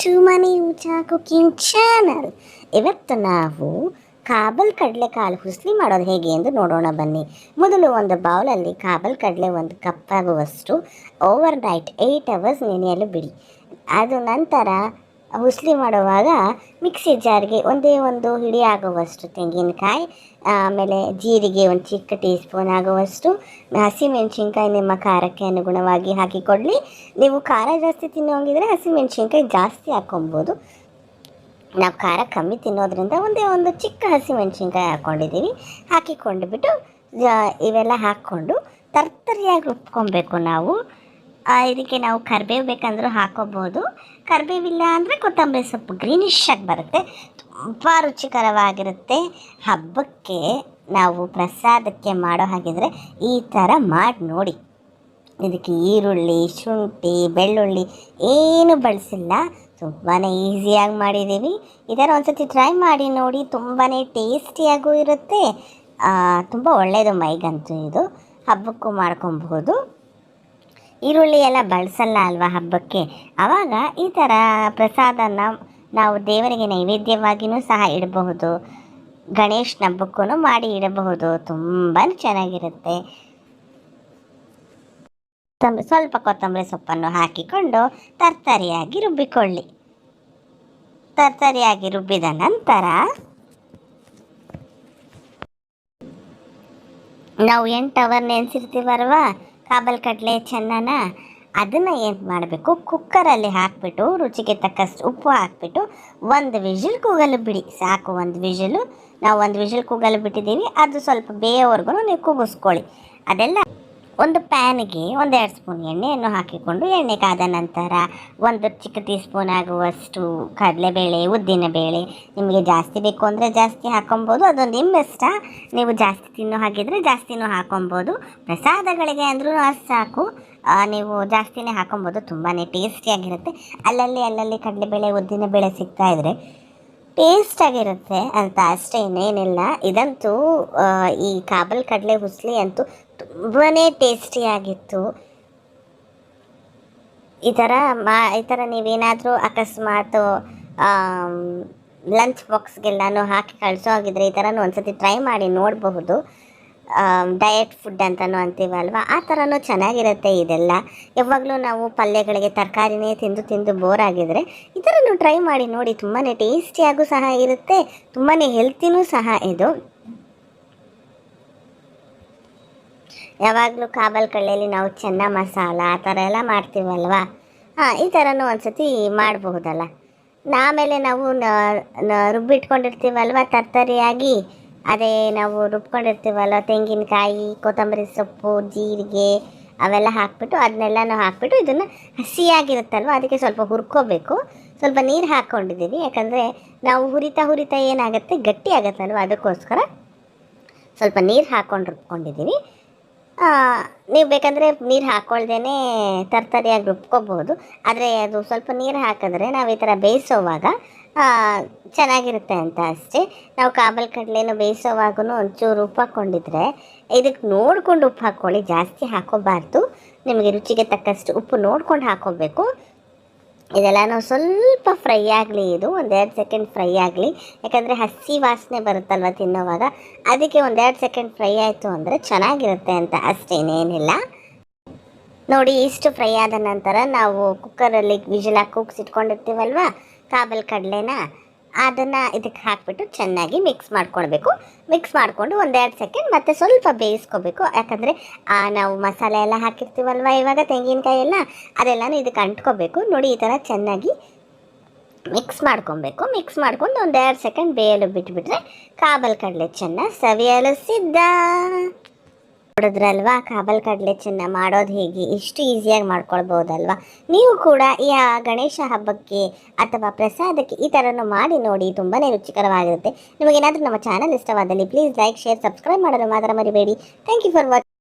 To ಮನಿ ಊಟ cooking channel. ಇವತ್ತು ನಾವು ಕಾಬಲ್ ಕಡಲೆಕಾಳು ಹುಸ್ಲಿ ಮಾಡೋದು ಹೇಗೆ ಎಂದು ನೋಡೋಣ ಬನ್ನಿ. ಮೊದಲು ಒಂದು ಬೌಲಲ್ಲಿ ಕಾಬಲ್ ಕಡಲೆ ಒಂದು ಕಪ್ಪಾಗುವಷ್ಟು ಓವರ್ ನೈಟ್ ಏಯ್ಟ್ ಅವರ್ಸ್ ನೆನೆಯಲು ಬಿಡಿ. ಅದು ನಂತರ ಹುಸ್ಲಿ ಮಾಡುವಾಗ ಮಿಕ್ಸಿ ಜಾರ್ಗೆ ಒಂದೇ ಒಂದು ಹಿಡಿ ಆಗುವಷ್ಟು ತೆಂಗಿನಕಾಯಿ, ಆಮೇಲೆ ಜೀರಿಗೆ ಒಂದು ಚಿಕ್ಕ ಟೀ ಸ್ಪೂನ್ ಆಗುವಷ್ಟು ಹಸಿಮೆಣಸಿನ್ಕಾಯಿ ನಿಮ್ಮ ಖಾರಕ್ಕೆ ಅನುಗುಣವಾಗಿ ಹಾಕಿಕೊಡಲಿ. ನೀವು ಖಾರ ಜಾಸ್ತಿ ತಿನ್ನೋಂಗಿದ್ರೆ ಹಸಿಮೆಣಸಿನ್ಕಾಯಿ ಜಾಸ್ತಿ ಹಾಕೊಬೋದು. ನಾವು ಖಾರ ಕಮ್ಮಿ ತಿನ್ನೋದ್ರಿಂದ ಒಂದೇ ಒಂದು ಚಿಕ್ಕ ಹಸಿಮೆಣಸಿನ್ಕಾಯಿ ಹಾಕ್ಕೊಂಡಿದ್ದೀವಿ ಹಾಕಿಕೊಂಡು ಬಿಟ್ಟು ಇವೆಲ್ಲ ಹಾಕ್ಕೊಂಡು ತರ್ತರಿಯಾಗಿ ರುಬ್ಕೊಬೇಕು ನಾವು. ಇದಕ್ಕೆ ನಾವು ಕರಿಬೇವು ಬೇಕಂದರೂ ಹಾಕೋಬೋದು. ಕರಿಬೇವಿಲ್ಲ ಅಂದರೆ ಕೊತ್ತಂಬರಿ ಸೊಪ್ಪು ಗ್ರೀನಿಶ್ ಆಗಿ ಬರುತ್ತೆ. ತುಂಬ ರುಚಿಕರವಾಗಿರುತ್ತೆ. ಹಬ್ಬಕ್ಕೆ ನಾವು ಪ್ರಸಾದಕ್ಕೆ ಮಾಡೋ ಹಾಗಿದ್ರೆ ಈ ಥರ ಮಾಡಿ ನೋಡಿ. ಇದಕ್ಕೆ ಈರುಳ್ಳಿ, ಶುಂಠಿ, ಬೆಳ್ಳುಳ್ಳಿ ಏನು ಬಳಸಿಲ್ಲ. ತುಂಬಾ ಈಸಿಯಾಗಿ ಮಾಡಿದ್ದೀವಿ. ಇದರ ಒಂದ್ಸತಿ ಟ್ರೈ ಮಾಡಿ ನೋಡಿ. ತುಂಬಾ ಟೇಸ್ಟಿಯಾಗೂ ಇರುತ್ತೆ. ತುಂಬ ಒಳ್ಳೆಯದು ಮೈಗಂತೂ ಇದು. ಹಬ್ಬಕ್ಕೂ ಮಾಡ್ಕೊಬಹುದು ಈರುಳ್ಳಿ ಎಲ್ಲ ಬಳಸಲ್ಲ ಅಲ್ವಾ ಹಬ್ಬಕ್ಕೆ? ಆವಾಗ ಈ ಥರ ಪ್ರಸಾದನ ನಾವು ದೇವರಿಗೆ ನೈವೇದ್ಯವಾಗಿಯೂ ಸಹ ಇಡಬಹುದು. ಗಣೇಶನ ಹಬ್ಬಕ್ಕೂ ಮಾಡಿ ಇಡಬಹುದು. ತುಂಬ ಚೆನ್ನಾಗಿರುತ್ತೆ. ಕೊತ್ತಂಬರಿ ಸ್ವಲ್ಪ ಕೊತ್ತಂಬರಿ ಸೊಪ್ಪನ್ನು ಹಾಕಿಕೊಂಡು ತರ್ತರಿಯಾಗಿ ರುಬ್ಬಿಕೊಳ್ಳಿ. ತರ್ತರಿಯಾಗಿ ರುಬ್ಬಿದ ನಂತರ ನಾವು ಎಂಟು ಅವರ್ ನೆನೆಸಿರ್ತೀವಲ್ವ ಕಾಬಲ್ ಕಡಲೆ ಚೆನ್ನನ ಅದನ್ನು ಏನು ಮಾಡಬೇಕು? ಕುಕ್ಕರಲ್ಲಿ ಹಾಕಿಬಿಟ್ಟು, ರುಚಿಗೆ ತಕ್ಕಷ್ಟು ಉಪ್ಪು ಹಾಕ್ಬಿಟ್ಟು, ಒಂದು ವಿಜಿಲ್ ಕೂಗಲು ಬಿಡಿ. ಸಾಕು ಒಂದು ವಿಜಿಲು. ನಾವು ಒಂದು ವಿಜಿಲ್ ಕೂಗಲು ಬಿಟ್ಟಿದ್ದೀವಿ. ಅದು ಸ್ವಲ್ಪ ಬೇಯೋವರೆಗೂ ನೀವು ಕೂಗಿಸ್ಕೊಳ್ಳಿ. ಅದೆಲ್ಲ ಒಂದು ಪ್ಯಾನ್ಗೆ ಒಂದೆರಡು ಸ್ಪೂನ್ ಎಣ್ಣೆಯನ್ನು ಹಾಕಿಕೊಂಡು ಎಣ್ಣೆ ಕಾದ ನಂತರ ಒಂದು ಚಿಕ್ಕ ಟೀ ಸ್ಪೂನ್ ಆಗುವಷ್ಟು ಕಡಲೆಬೇಳೆ ಉದ್ದಿನಬೇಳೆ ನಿಮಗೆ ಜಾಸ್ತಿ ಬೇಕು ಅಂದರೆ ಜಾಸ್ತಿ ಹಾಕೊಬೋದು. ಅದು ನಿಮ್ಮ ಇಷ್ಟ. ನೀವು ಜಾಸ್ತಿ ತಿನ್ನೋ ಹಾಗಿದ್ರೆ ಜಾಸ್ತಿನೂ ಹಾಕೊಬೋದು. ಪ್ರಸಾದಗಳಿಗೆ ಅಂದ್ರೂ ಅಷ್ಟು ಸಾಕು. ನೀವು ಜಾಸ್ತಿನೇ ಹಾಕೊಬೋದು. ತುಂಬಾ ಟೇಸ್ಟಿಯಾಗಿರುತ್ತೆ ಅಲ್ಲಲ್ಲಿ ಅಲ್ಲಲ್ಲಿ ಕಡಲೆಬೇಳೆ ಉದ್ದಿನಬೇಳೆ ಸಿಗ್ತಾ ಇದ್ರೆ ಟೇಸ್ಟಾಗಿರುತ್ತೆ ಅಂತ ಅಷ್ಟೇ ಇನ್ನೇನಿಲ್ಲ ಇದಂತೂ ಈ ಕಾಬಲ್ ಕಡಲೆ ಹುಸ್ಲಿ ಅಂತೂ ತುಂಬಾ ಟೇಸ್ಟಿಯಾಗಿತ್ತು ಈ ಥರ ಮಾ, ಈ ಥರ ನೀವೇನಾದರೂ ಅಕಸ್ಮಾತ್ ಲಂಚ್ ಬಾಕ್ಸ್ಗೆಲ್ಲಾನು ಹಾಕಿ ಕಳಿಸೋ ಆಗಿದ್ರೆ ಈ ಥರನೂ ಒಂದ್ಸತಿ ಟ್ರೈ ಮಾಡಿ ನೋಡಬಹುದು. ಡಯಟ್ ಫುಡ್ ಅಂತಲೂ ಅಂತೀವಲ್ವ? ಆ ಥರನೂ ಚೆನ್ನಾಗಿರುತ್ತೆ ಇದೆಲ್ಲ. ಯಾವಾಗಲೂ ನಾವು ಪಲ್ಯಗಳಿಗೆ ತರಕಾರಿನೇ ತಿಂದು ತಿಂದು ಬೋರ್ ಆಗಿದ್ರೆ ಈ ಥರನೂ ಟ್ರೈ ಮಾಡಿ ನೋಡಿ. ತುಂಬಾ ಟೇಸ್ಟಿಯಾಗೂ ಸಹ ಇರುತ್ತೆ. ತುಂಬಾ ಹೆಲ್ತಿನೂ ಸಹ ಇದು. ಯಾವಾಗಲೂ ಕಾಬಲ್ ಕಳ್ಳೆಯಲ್ಲಿ ನಾವು ಚೆನ್ನ ಮಸಾಲ ಆ ಥರ ಎಲ್ಲ ಮಾಡ್ತೀವಲ್ವಾ? ಹಾಂ, ಈ ಥರನೂ ಒಂದ್ಸತಿ ಮಾಡಬಹುದಲ್ಲ. ಆಮೇಲೆ ನಾವು ರುಬ್ಬಿಟ್ಕೊಂಡಿರ್ತೀವಲ್ವ ತರ್ತರಿಯಾಗಿ? ಅದೇ ನಾವು ರುಬ್ಕೊಂಡಿರ್ತೀವಲ್ವ ತೆಂಗಿನಕಾಯಿ, ಕೊತ್ತಂಬರಿ ಸೊಪ್ಪು, ಜೀರಿಗೆ ಅವೆಲ್ಲ ಹಾಕ್ಬಿಟ್ಟು ಅದನ್ನೆಲ್ಲನೂ ಹಾಕ್ಬಿಟ್ಟು ಇದನ್ನು ಹಸಿಯಾಗಿರುತ್ತಲ್ವ? ಅದಕ್ಕೆ ಸ್ವಲ್ಪ ಹುರ್ಕೋಬೇಕು. ಸ್ವಲ್ಪ ನೀರು ಹಾಕ್ಕೊಂಡಿದ್ದೀವಿ. ಯಾಕಂದರೆ ನಾವು ಹುರಿತಾ ಹುರಿತಾ ಏನಾಗುತ್ತೆ? ಗಟ್ಟಿ ಆಗುತ್ತಲ್ವ? ಅದಕ್ಕೋಸ್ಕರ ಸ್ವಲ್ಪ ನೀರು ಹಾಕ್ಕೊಂಡು ರುಬ್ಕೊಂಡಿದ್ದೀವಿ. ನೀವು ಬೇಕಂದರೆ ನೀರು ಹಾಕ್ಕೊಳ್ದೇ ತರ್ತರಿಯಾಗಿ ರುಬ್ಕೋಬಹುದು. ಆದರೆ ಅದು ಸ್ವಲ್ಪ ನೀರು ಹಾಕಿದ್ರೆ ನಾವು ಈ ಥರ ಬೇಯಿಸೋವಾಗ ಚೆನ್ನಾಗಿರುತ್ತೆ ಅಂತ ಅಷ್ಟೇ. ನಾವು ಕಾಬಲ್ ಕಡಲೆನೂ ಬೇಯಿಸೋವಾಗೂ ಒಂಚೂರು ಉಪ್ಪು ಹಾಕ್ಕೊಂಡಿದ್ರೆ ಇದಕ್ಕೆ ನೋಡ್ಕೊಂಡು ಉಪ್ಪು ಹಾಕ್ಕೊಳ್ಳಿ ಜಾಸ್ತಿ ಹಾಕೋಬಾರ್ದು. ನಿಮಗೆ ರುಚಿಗೆ ತಕ್ಕಷ್ಟು ಉಪ್ಪು ನೋಡ್ಕೊಂಡು ಹಾಕೋಬೇಕು. ಇದೆಲ್ಲನೂ ಸ್ವಲ್ಪ ಫ್ರೈ ಆಗಲಿ, ಇದು ಒಂದೆರಡು ಸೆಕೆಂಡ್ ಫ್ರೈ ಆಗಲಿ. ಯಾಕಂದರೆ ಹಸಿ ವಾಸನೆ ಬರುತ್ತಲ್ವ ತಿನ್ನೋವಾಗ? ಅದಕ್ಕೆ ಒಂದೆರಡು ಸೆಕೆಂಡ್ ಫ್ರೈ ಆಯಿತು ಅಂದರೆ ಚೆನ್ನಾಗಿರುತ್ತೆ ಅಂತ ಅಷ್ಟೇನೇನಿಲ್ಲ ನೋಡಿ, ಇಷ್ಟು ಫ್ರೈ ಆದ ನಂತರ ನಾವು ಕುಕ್ಕರಲ್ಲಿ ಕುಕ್ಸ್ ಕೂಗ್ಸಿಟ್ಕೊಂಡಿರ್ತೀವಲ್ವ? ಕಾಬಲ್ ಕಡಲೆನ? ಅದನ್ನು ಇದಕ್ಕೆ ಹಾಕಿಬಿಟ್ಟು ಚೆನ್ನಾಗಿ ಮಿಕ್ಸ್ ಮಾಡ್ಕೊಳ್ಬೇಕು. ಮಿಕ್ಸ್ ಮಾಡಿಕೊಂಡು ಒಂದೆರಡು ಸೆಕೆಂಡ್ ಮತ್ತೆ ಸ್ವಲ್ಪ ಬೇಯಿಸ್ಕೋಬೇಕು. ಯಾಕಂದರೆ ನಾವು ಮಸಾಲೆ ಎಲ್ಲ ಹಾಕಿರ್ತೀವಲ್ವ ಇವಾಗ ತೆಂಗಿನಕಾಯಿ ಎಲ್ಲ ಅದೆಲ್ಲನೂ ಇದಕ್ಕೆ ಅಂಟ್ಕೋಬೇಕು. ನೋಡಿ, ಈ ಥರ ಚೆನ್ನಾಗಿ ಮಿಕ್ಸ್ ಮಾಡ್ಕೊಬೇಕು ಮಿಕ್ಸ್ ಮಾಡ್ಕೊಂಡು ಒಂದೆರಡು ಸೆಕೆಂಡ್ ಬೇಯಲು ಬಿಟ್ಬಿಟ್ರೆ ಕಾಬಲ್ ಕಡಲೆ ಚೆನ್ನಾಗಿ ಸವಿಯಲು ಸಿದ್ಧ. ನೋಡಿದ್ರಲ್ವಾ? ಕಾಬಲ್ ಕಡಲೆ ಚಿನ್ನ ಮಾಡೋದು ಹೇಗೆ? ಇಷ್ಟು ಈಸಿಯಾಗಿ ಮಾಡ್ಕೊಳ್ಬೋದಲ್ವಾ? ನೀವು ಕೂಡ ಈ ಗಣೇಶ ಹಬ್ಬಕ್ಕೆ ಅಥವಾ ಪ್ರಸಾದಕ್ಕೆ ಈ ಥರನೂ ಮಾಡಿ ನೋಡಿ ತುಂಬಾ ರುಚಿಕರವಾಗಿರುತ್ತೆ. ನಿಮಗೇನಾದರೂ ನಮ್ಮ ಚಾನಲ್ ಇಷ್ಟವಾದಲ್ಲಿ ಪ್ಲೀಸ್ ಲೈಕ್ ಶೇರ್ ಸಬ್ಸ್ಕ್ರೈಬ್ ಮಾಡಲು ಮಾತ್ರ ಮರಿಬೇಡಿ. Thank you for watching